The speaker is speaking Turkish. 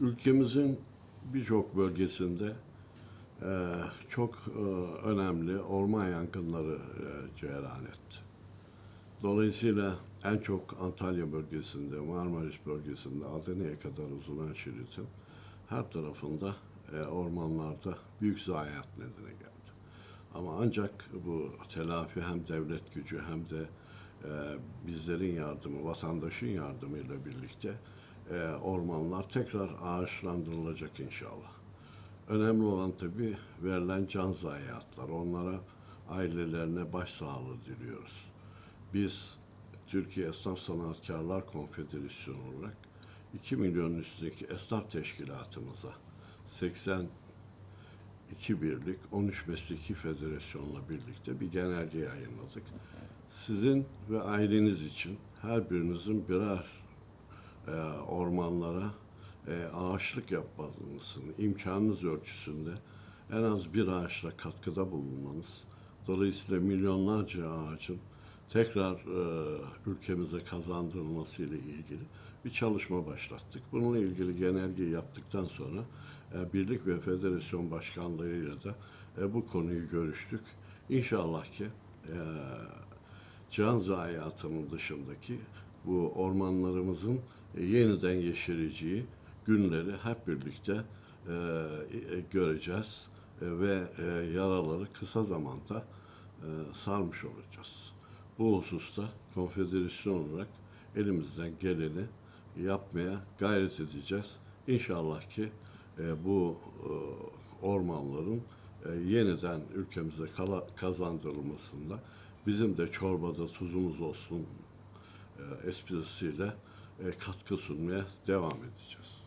ülkemizin birçok bölgesinde e, çok e, önemli orman yangınları e, cereyan etti. Dolayısıyla en çok Antalya bölgesinde, Marmaris bölgesinde, Adana'ya kadar uzanan şeritin her tarafında e, ormanlarda büyük zayiat nedeni geldi. Ama ancak bu telafi hem devlet gücü hem de e, bizlerin yardımı, vatandaşın yardımıyla birlikte e, ormanlar tekrar ağaçlandırılacak inşallah. Önemli olan tabii verilen can zayiatlar. Onlara ailelerine başsağlığı diliyoruz. Biz Türkiye Esnaf Sanatkarlar Konfederasyonu olarak 2 milyonun üstündeki esnaf teşkilatımıza 80 iki birlik, 13 mesleki federasyonla birlikte bir genelge yayınladık. Sizin ve aileniz için her birinizin birer e, ormanlara e, ağaçlık yapmanızın imkanınız ölçüsünde en az bir ağaçla katkıda bulunmanız, dolayısıyla milyonlarca ağacın tekrar e, ülkemize kazandırılması ile ilgili bir çalışma başlattık. Bununla ilgili genelgeyi yaptıktan sonra e, birlik ve federasyon başkanlarıyla da e, bu konuyu görüştük. İnşallah ki e, can zayiatının dışındaki bu ormanlarımızın e, yeniden yeşereceği günleri hep birlikte e, e, göreceğiz ve yaraları kısa zamanda sarmış olacağız. Bu hususta konfederasyon olarak elimizden geleni yapmaya gayret edeceğiz. İnşallah ki bu ormanların yeniden ülkemize kazandırılmasında bizim de çorbada tuzumuz olsun e, e, katkı sunmaya devam edeceğiz.